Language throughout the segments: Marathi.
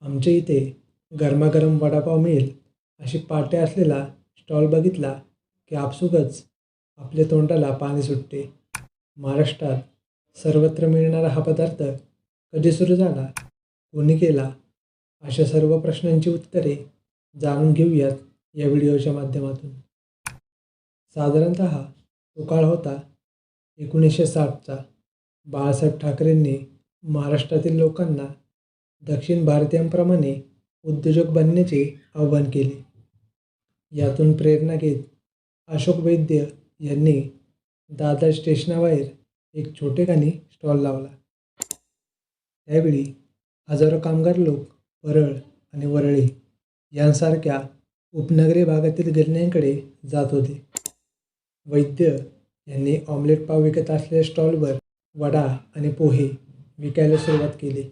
आमच्या इथे गरमागरम वडापाव मिळेल. अशी पाट्या असलेला स्टॉल बघितला की आपसुकच आपल्या तोंडाला पाणी सुटते. महाराष्ट्रात सर्वत्र मिळणारा हा पदार्थ कधी सुरू झाला? कोणी केला? अशा सर्व प्रश्नांची उत्तरे जाणून घेऊयात या व्हिडिओच्या माध्यमातून. साधारणत तो काळ होता एकोणीसशे साठचा. बाळासाहेब ठाकरेंनी महाराष्ट्रातील लोकांना दक्षिण भारतीयांप्रमाणे उद्योजक बनण्याचे आवाहन केले. यातून प्रेरणा घेत अशोक वैद्य यांनी दादर स्टेशनाबाहेर एक छोटेखानी स्टॉल लावला. त्यावेळी हजारो कामगार लोक परळ आणि वरळी यांसारख्या उपनगरी भागातील गिरण्यांकडे जात होते. वैद्य यांनी ऑमलेट पाव विकत असलेल्या स्टॉलवर वडा आणि पोहे विकायला सुरुवात केली.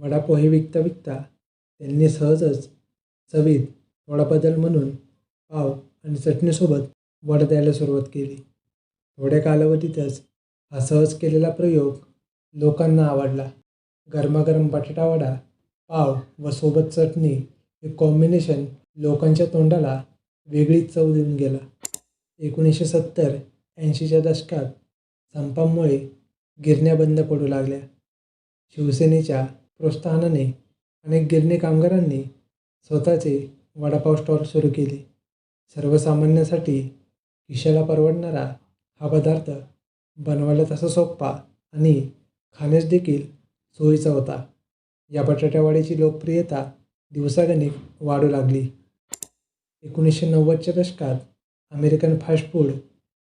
वडापोहे विकता विकता त्यांनी सहजच चवीत थोडा बदल म्हणून पाव आणि चटणीसोबत वडा द्यायला सुरुवात केली. थोड्या कालावधीतच हा सहज केलेला प्रयोग लोकांना आवडला. गरमागरम बटाटा वडा पाव व सोबत चटणी हे कॉम्बिनेशन लोकांच्या तोंडाला वेगळीच चव देऊन गेला. एकोणीसशे सत्तर ऐंशीच्या दशकात संपामुळे गिरण्या बंद पडू लागल्या. शिवसेनेच्या प्रोत्साहनाने अनेक गिरणी कामगारांनी स्वतःचे वडापाव स्टॉल सुरू केले. सर्वसामान्यांसाठी खिशाला परवडणारा हा पदार्थ बनवायला तसा सोपा आणि खाण्यास देखील सोयीचा होता. या बटाट्यावड्याची लोकप्रियता दिवसागणिक वाढू लागली. एकोणीसशे नव्वदच्या दशकात अमेरिकन फास्ट फूड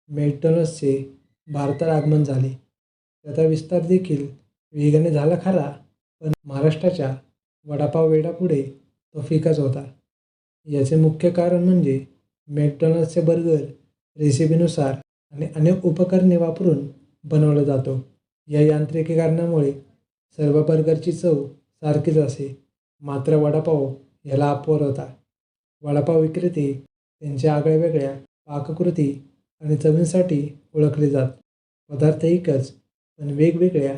मॅकडॉनल्ड्सचे भारतात आगमन झाले. त्याचा विस्तार देखील वेगाने झाला खरा. पण महाराष्ट्राच्या वडापाव वेडापुढे तो फिकाच होता. याचे मुख्य कारण म्हणजे मॅकडॉनल्ड्सचे बर्गर रेसिपीनुसार आणि अनेक उपकरणे वापरून बनवला जातो. या यांत्रिकीकरणामुळे सर्व बर्गरची चव सारखीच असे. मात्र वडापाव याला अपवर होता. वडापाव विक्रेते त्यांच्या आगळ्यावेगळ्या पाककृती आणि चवींसाठी ओळखले जात. पदार्थ एकच पण वेगवेगळ्या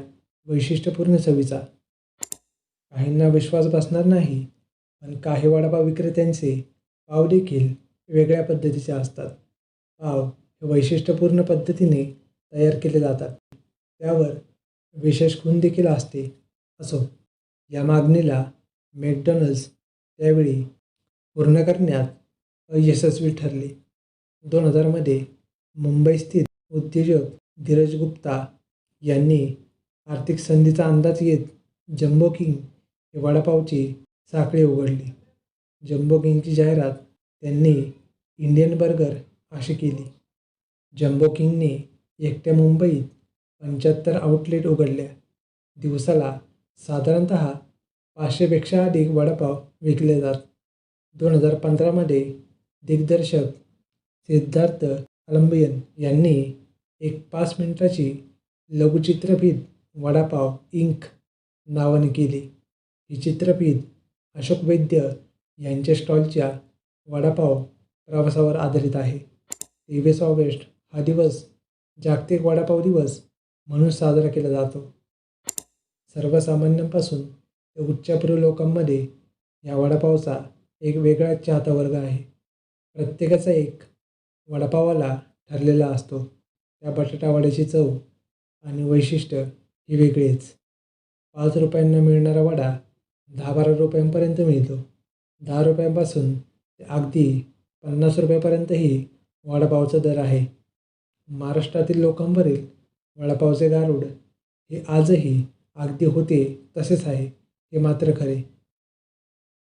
वैशिष्ट्यपूर्ण चवीचा. काहींना विश्वास बसणार नाही पण काही वडापाव विक्रेत्यांचे पाव देखील वेगळ्या पद्धतीचे असतात. पाव हे वैशिष्ट्यपूर्ण पद्धतीने तयार केले जातात. त्यावर विशेष खून देखील असते. असो या मागणीला मॅकडॉनल्ड्स त्यावेळी पूर्ण करण्यात अयशस्वी ठरले. दोन हजारमध्ये मुंबईस्थित उद्योजक धीरज गुप्ता यांनी आर्थिक संधीचा अंदाज घेत जम्बो किंग वडापावची साखळी उघडली. जम्बो किंगची जाहिरात त्यांनी इंडियन बर्गर अशी केली. जम्बो किंगने एकट्या मुंबईत पंच्याहत्तर आउटलेट उघडल्या. दिवसाला साधारणत पाचशेपेक्षा अधिक वडापाव विकले जात. दोन हजार पंधरामध्ये दिग्दर्शक सिद्धार्थ अलंबियन यांनी एक पाच मिनिटाची लघुचित्रफीत वडापाव इंक नावाने केली. ही चित्रफीत अशोक वैद्य यांच्या स्टॉलच्या वडापाव प्रवासावर आधारित आहे. तेवीस ऑगस्ट हा दिवस जागतिक वडापाव दिवस म्हणून साजरा केला जातो. सर्वसामान्यांपासून ते उच्चभ्रू लोकांमध्ये या वडापावचा एक वेगळाच चाहता वर्ग आहे. प्रत्येकाचा एक वडापावाला ठरलेला असतो. त्या बटाटा वड्याची चव आणि वैशिष्ट्य ही वेगळीच. पाच रुपयांना मिळणारा वडा दहा बारा रुपयांपर्यंत मिळतो. दहा रुपयांपासून ते अगदी पन्नास रुपयापर्यंतही वडापावचा दर आहे. महाराष्ट्रातील लोकांवरील वडापावचे गारूड हे आजही अगदी होते तसेच आहे. हे मात्र खरे.